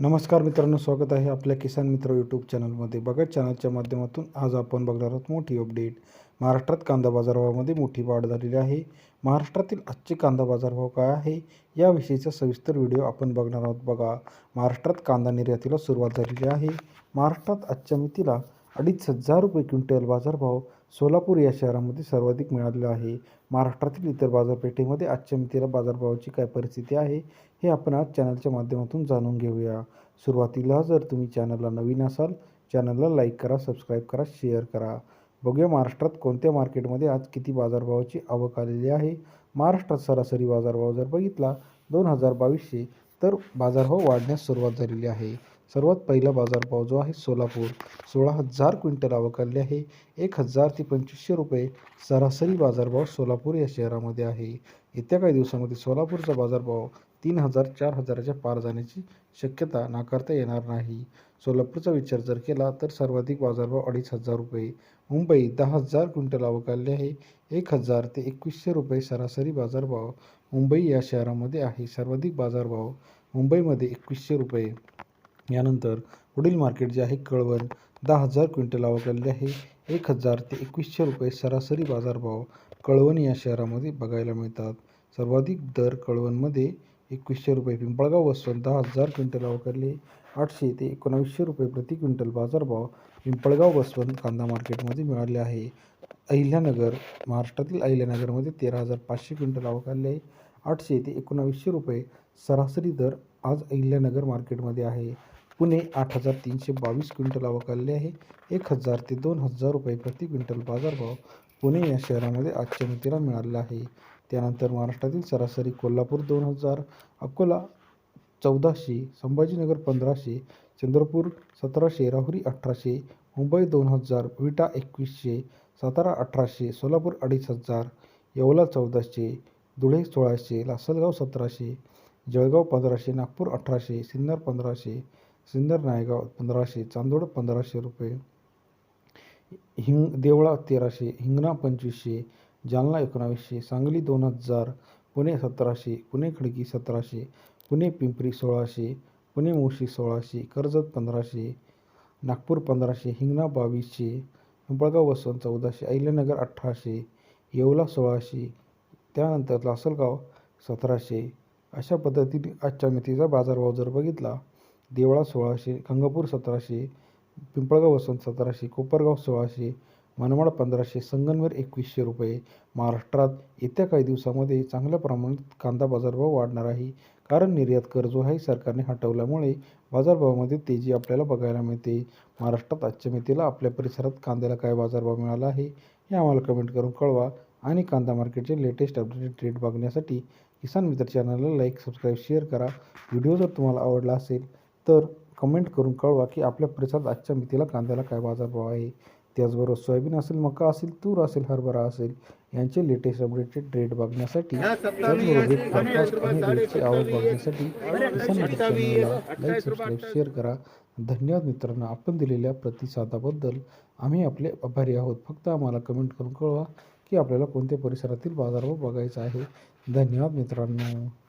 नमस्कार मित्रांनो स्वागत आहे आपल्या किसान मित्र यूट्यूब चॅनलमध्ये बघत चॅनलच्या माध्यमातून आज आपण बघणार आहोत मोठी अपडेट महाराष्ट्रात कांदा बाजारभावामध्ये मोठी वाढ झालेली आहे. महाराष्ट्रातील आजचे कांदा बाजारभाव काय आहे याविषयीचा सविस्तर व्हिडिओ आपण बघणार आहोत. बघा महाराष्ट्रात कांदा निर्यातीला सुरुवात झालेली आहे. महाराष्ट्रात आजच्या मितीला अडीच हजार रुपये क्विंटल बाजारभाव सोलापूर या शहरामध्ये सर्वाधिक मिळालेला आहे. महाराष्ट्रातील इतर बाजारपेठेमध्ये आजच्या मितीला बाजारभावाची काय परिस्थिती आहे हे आपण आज चॅनलच्या माध्यमातून जाणून घेऊया. सुरुवातीला जर तुम्ही चॅनलला नवीन असाल चॅनलला लाईक करा सबस्क्राईब करा शेअर करा. बघूया महाराष्ट्रात कोणत्या मार्केटमध्ये आज किती बाजारभावाची आवक आलेली आहे. महाराष्ट्रात सरासरी बाजारभाव जर बघितला दोन हजार बावीसशे तर बाजारभाव वाढण्यास सुरुवात झालेली आहे. सर्वात पहिला बाजारभाव जो आहे सोलापूर. सोळा हजार क्विंटल आवक आहे. एक हजार ते पंचवीसशे रुपये सरासरी बाजारभाव सोलापूर या शहरामध्ये आहे. येत्या काही दिवसामध्ये सोलापूरचा बाजारभाव तीन हजार चार हजाराच्या पार जाण्याची शक्यता नाकारता येणार नाही. सोलापूरचा विचार जर केला तर सर्वाधिक बाजारभाव अडीच हजार रुपये. मुंबई दहा हजार क्विंटल आवक आहे. एक हजार ते एकवीसशे रुपये सरासरी बाजारभाव मुंबई या शहरामध्ये आहे. सर्वाधिक बाजारभाव मुंबईमध्ये एकवीसशे रुपये. यानंतर पुढील मार्केट जे आहे कळवण दहा हजार क्विंटल आवकलेले आहे. एक हजार ते एकवीसशे रुपये सरासरी बाजारभाव कळवण या शहरामध्ये बघायला मिळतात. सर्वाधिक दर कळवणमध्ये एकवीसशे रुपये पिंपळगाव वसवत दहा हजार क्विंटल आवकारले आठशे ते एकोणावीसशे रुपये प्रति क्विंटल बाजारभाव पिंपळगाव वसवंत कांदा मार्केटमध्ये मिळाले आहे. अहिल्यानगर महाराष्ट्रातील अहिल्यानगरमध्ये तेरा हजार पाचशे क्विंटल आवकारले आहे. आठशे ते एकोणावीसशे रुपये सरासरी दर आज अहिल्यानगर मार्केटमध्ये आहे. पुणे आठ हजार तीनशे बावीस क्विंटल अवकालले आलेली आहे. एक हजार ते दोन हजार रुपये प्रति क्विंटल बाजारभाव पुणे या शहरामध्ये आजच्या मितीला मिळालेला आहे. त्यानंतर महाराष्ट्रातील सरासरी कोल्हापूर दोन हजार अकोला चौदाशे संभाजीनगर पंधराशे चंद्रपूर सतराशे राहुरी अठराशे मुंबई दोन हजार विटा एकवीसशे सातारा अठराशे सोलापूर अडीच हजार येवला चौदाशे धुळे सोळाशे लासलगाव सतराशे जळगाव पंधराशे नागपूर अठराशे सिन्नर पंधराशे सिन्नर नायगाव पंधराशे चांदोड पंधराशे रुपये. हिंग देवळा तेराशे हिंगणा पंचवीसशे जालना एकोणावीसशे सांगली दोन हजार पुणे सतराशे पुणे खडकी सतराशे पुणे पिंपरी सोळाशे पुणे मुळशी सोळाशे कर्जत पंधराशे नागपूर पंधराशे हिंगणा बावीसशे पिंपळगाव वसवंत चौदाशे अहिल्यानगर अठराशे येवला सोळाशे त्यानंतर लासलगाव सतराशे. अशा पद्धतीने आजच्या मितीचा बाजारभाव जर बघितला देवळा सोळाशे गंगापूर सतराशे पिंपळगाव वसंत सतराशे कोपरगाव सोळाशे मनमाड पंधराशे संगनवर एकवीसशे रुपये. महाराष्ट्रात येत्या काही दिवसामध्ये चांगल्या प्रमाणात कांदा बाजारभाव वाढणार आहे. कारण निर्यात कर जो आहे सरकारने हटवल्यामुळे बाजारभावामध्ये तेजी आपल्याला बघायला मिळते. महाराष्ट्रात आजच्या मितीला आपल्या परिसरात कांद्याला काय बाजारभाव मिळाला आहे हे आम्हाला कमेंट करून कळवा. आणि कांदा मार्केटचे लेटेस्ट अपडेटेड रेट बघण्यासाठी किसान मित्र चॅनलला लाईक सबस्क्राईब शेअर करा. व्हिडिओ जर तुम्हाला आवडला असेल तर कमेंट करून कळवा की आपल्या परिसरात आजच्या मितीला कांद्याला काय बाजारभाव आहे? त्याचबरोबर सोयाबीन असेल मका असेल तूर असेल हरभरा असेल यांचे लेटेस्ट अपडेटेड रेट बघण्यासाठी त्याचबरोबर आवक बघण्यासाठी लाईक सबस्क्राईब शेअर करा. धन्यवाद मित्रांनो आपण दिलेल्या प्रतिसादाबद्दल आम्ही आपले आभारी आहोत. फक्त आम्हाला कमेंट करून कळवा की आपल्याला कोणत्या परिसरातील बाजारभाव बघायचा आहे. धन्यवाद मित्रांनो.